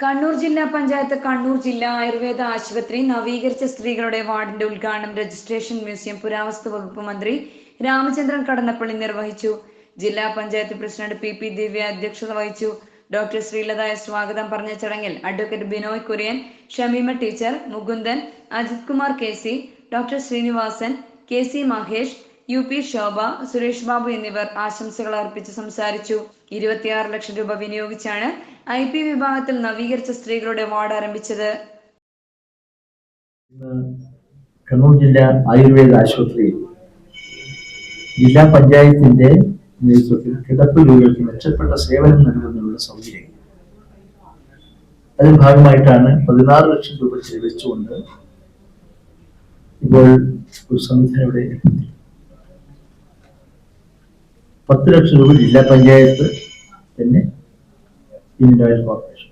കണ്ണൂർ ജില്ലാ പഞ്ചായത്ത് കണ്ണൂർ ജില്ലാ ആയുർവേദ ആശുപത്രി നവീകരിച്ച സ്ത്രീകളുടെ വാർഡിന്റെ ഉദ്ഘാടനം രജിസ്ട്രേഷൻ മ്യൂസിയം പുരാവസ്തു വകുപ്പ് മന്ത്രി രാമചന്ദ്രൻ കടന്നപ്പള്ളി നിർവഹിച്ചു. ജില്ലാ panchayat president P P Divya അധ്യക്ഷത വഹിച്ചു. ഡോക്ടർ ശ്രീലതായ സ്വാഗതം പറഞ്ഞ ചടങ്ങിൽ advocate Binoy Kurian Shameema teacher Mukundan Ajith Kumar K C doctor Srinivasan K C Mahesh U P Shobha Suresh Babu എന്നിവർ ആശംസകൾ അർപ്പിച്ച് സംസാരിച്ചു. ഇരുപത്തിയാറ് ലക്ഷം രൂപ വിനിയോഗിച്ചാണ് ഐ പി വിഭാഗത്തിൽ നവീകരിച്ച സ്ത്രീകളുടെ വാർഡ് ആരംഭിച്ചത്. കണ്ണൂർ ജില്ലാ ആയുർവേദ ആശുപത്രിയിൽ ജില്ലാ പഞ്ചായത്തിന്റെ നേതൃത്വത്തിൽ കിടപ്പ് രോഗികൾക്ക് മെച്ചപ്പെട്ട സേവനം നൽകുന്നതിനുള്ള സൗകര്യം. അതിന് ഭാഗമായിട്ടാണ് പതിനാറ് ലക്ഷം രൂപ ചെലവഴിച്ചുകൊണ്ട് ഇപ്പോൾ ഒരു സംവിധാനം ഇവിടെ. പത്ത് ലക്ഷം രൂപ ജില്ലാ പഞ്ചായത്ത് തന്നെ ഇന്ത്യൻ കോർപ്പറേഷൻ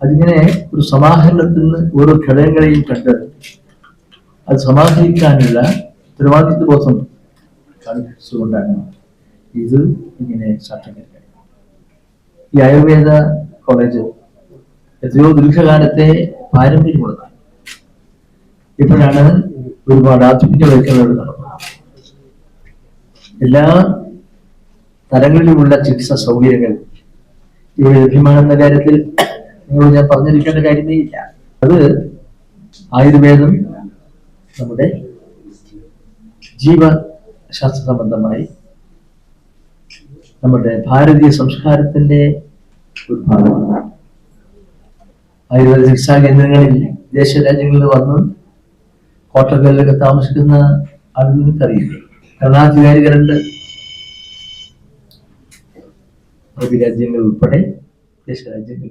അതിങ്ങനെ ഒരു സമാഹരണത്തിൽ നിന്ന് ഓരോ ഘടകങ്ങളെയും കണ്ട് അത് സമാഹരിക്കാനുള്ള ഉത്തരവാദിത്വ ബോധം കാണിച്ചുകൊണ്ടാണ് ഇത് ഇങ്ങനെ സാക്ഷാത്കരിക്കുന്നത്. ഈ ആയുർവേദ കോളേജ് എത്രയോ ദീർഘകാലത്തെ പാരമ്പര്യമുള്ളതാണ്. ഇപ്പോഴാണ് ഒരുപാട് ആധുനികവൽക്കരണങ്ങൾ നടന്നത് എല്ലാ തലങ്ങളിലുമുള്ള ചികിത്സാ സൗകര്യങ്ങൾ. ഇവിടെ ലഭ്യമാകുന്ന കാര്യത്തിൽ നിങ്ങളോട് ഞാൻ പറഞ്ഞിരിക്കേണ്ട കാര്യമേ ഇല്ല. അത് ആയുർവേദം നമ്മുടെ ജീവശാസ്ത്ര സംബന്ധമായി നമ്മുടെ ഭാരതീയ സംസ്കാരത്തിന്റെ ഒരു ഭാഗമാണ് ആയുർവേദ ചികിത്സാ കേന്ദ്രങ്ങളിൽ വിദേശ രാജ്യങ്ങളിൽ വന്ന് ഹോട്ടലുകളിലൊക്കെ താമസിക്കുന്ന ആളുകൾക്ക് അറിയില്ല ഭരണാധികാരികളുണ്ട് അറബി രാജ്യങ്ങൾ ഉൾപ്പെടെ വിദേശ രാജ്യങ്ങൾ